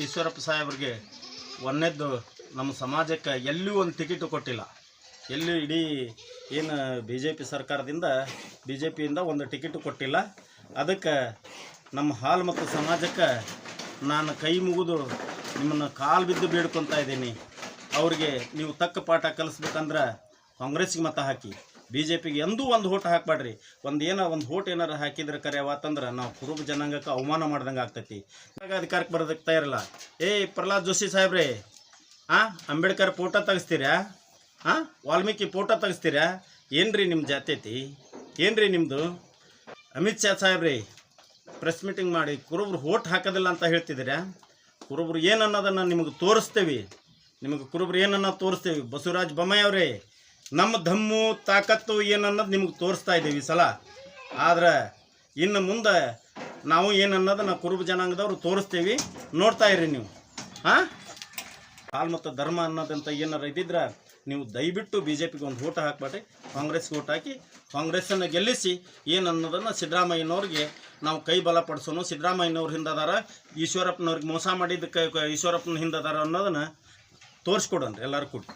ಈಶ್ವರಪ್ಪ ಸಾಹೇಬ್ರಿಗೆ ಒಂದನೇದ್ದು ನಮ್ಮ ಸಮಾಜಕ್ಕೆ ಎಲ್ಲೂ ಒಂದು ಟಿಕೆಟು ಕೊಟ್ಟಿಲ್ಲ. ಎಲ್ಲೂ ಇಡೀ ಏನು ಬಿ ಜೆ ಪಿ ಸರ್ಕಾರದಿಂದ ಬಿ ಜೆ ಪಿಯಿಂದ ಒಂದು ಟಿಕೆಟು ಕೊಟ್ಟಿಲ್ಲ. ಅದಕ್ಕೆ ನಮ್ಮ ಹಾಲು ಮತ್ತು ಸಮಾಜಕ್ಕೆ ನಾನು ಕೈ ಮುಗಿದು ನಿಮ್ಮನ್ನು ಕಾಲು ಬಿದ್ದು ಬೇಡ್ಕೊತಾ ಇದ್ದೀನಿ. ಅವ್ರಿಗೆ ನೀವು ತಕ್ಕ ಪಾಠ ಕಲಿಸ್ಬೇಕಂದ್ರೆ ಕಾಂಗ್ರೆಸ್ಗೆ ಮತ ಹಾಕಿ. ಬಿ ಜೆ ಪಿಗೆ ಎಂದೂ ಒಂದು ಓಟ್ ಹಾಕ್ಬೇಡ್ರಿ. ಒಂದು ಏನೋ ಒಂದು ಓಟ್ ಏನಾರು ಹಾಕಿದ್ರೆ ಕರೆ ಅವತ್ತಂದ್ರೆ ನಾವು ಕುರುಬ ಜನಾಂಗಕ್ಕೆ ಅವಮಾನ ಮಾಡ್ದಂಗೆ ಆಗ್ತೈತಿ. ಆಗ ಅಧಿಕಾರಕ್ಕೆ ಬರೋದಕ್ಕೆ ತಯಾರಿಲ್ಲ ಏ ಪ್ರಹ್ಲಾದ್ ಜೋಶಿ ಸಾಹೇಬ್ರಿ ಹಾಂ ಅಂಬೇಡ್ಕರ್ ಫೋಟೋ ತೆಗಿಸ್ತೀರಾ? ಹಾಂ ವಾಲ್ಮೀಕಿ ಫೋಟೋ ತೆಗಿಸ್ತೀರಾ? ಏನ್ರಿ ನಿಮ್ಮ ಜಾತ್ಯತಿ ಏನ್ರಿ ನಿಮ್ಮದು ಅಮಿತ್ ಶಾ ಸಾಹೇಬ್ರಿ, ಪ್ರೆಸ್ ಮೀಟಿಂಗ್ ಮಾಡಿ ಕುರುಬ್ರು ಓಟ್ ಹಾಕೋದಿಲ್ಲ ಅಂತ ಹೇಳ್ತಿದ್ದೀರಾ? ಕುರುಬ್ರು ಏನು ಅನ್ನೋದನ್ನು ನಿಮಗೆ ತೋರಿಸ್ತೇವೆ. ನಿಮಗೆ ಕುರುಬ್ರು ಏನನ್ನ ತೋರಿಸ್ತೇವೆ. ಬಸವರಾಜ್ ಬೊಮ್ಮಾಯಿ ಅವರೇ ನಮ್ಮ ಧಮ್ಮು, ತಾಕತ್ತು ಏನನ್ನೋದು ನಿಮಗೆ ತೋರಿಸ್ತಾ ಇದ್ದೀವಿ ಈ ಸಲ. ಆದ್ರೆ ಇನ್ನು ಮುಂದೆ ನಾವು ಏನನ್ನೋದು ನಾವು ಕುರುಬ ಜನಾಂಗದವ್ರು ತೋರಿಸ್ತೀವಿ. ನೋಡ್ತಾ ಇರಿ ನೀವು. ಹಾಂ? ಹಾಲು ಮತ್ತು ಧರ್ಮ ಅನ್ನೋದಂತ ಏನಾರು ಇದ್ದಿದ್ರೆ ನೀವು ದಯವಿಟ್ಟು ಬಿ ಜೆ ಪಿಗೆ ಒಂದು ಓಟ್ ಹಾಕ್ಬೇಡಿ ಕಾಂಗ್ರೆಸ್ಗೆ ಓಟ್ ಹಾಕಿ, ಕಾಂಗ್ರೆಸ್ಸನ್ನು ಗೆಲ್ಲಿಸಿ ಏನನ್ನೋದನ್ನು ಸಿದ್ದರಾಮಯ್ಯನವ್ರಿಗೆ ನಾವು ಕೈ ಬಲಪಡಿಸೋನು ಸಿದ್ದರಾಮಯ್ಯನವ್ರ ಹಿಂದದಾರ, ಈಶ್ವರಪ್ಪನವ್ರಿಗೆ ಮೋಸ ಮಾಡಿದ್ದಕ್ಕೆ ಈಶ್ವರಪ್ಪನ ಹಿಂದದಾರ ಅನ್ನೋದನ್ನು ತೋರಿಸ್ಕೊಡೋಣ ಎಲ್ಲರೂ ಕೂಡಿ.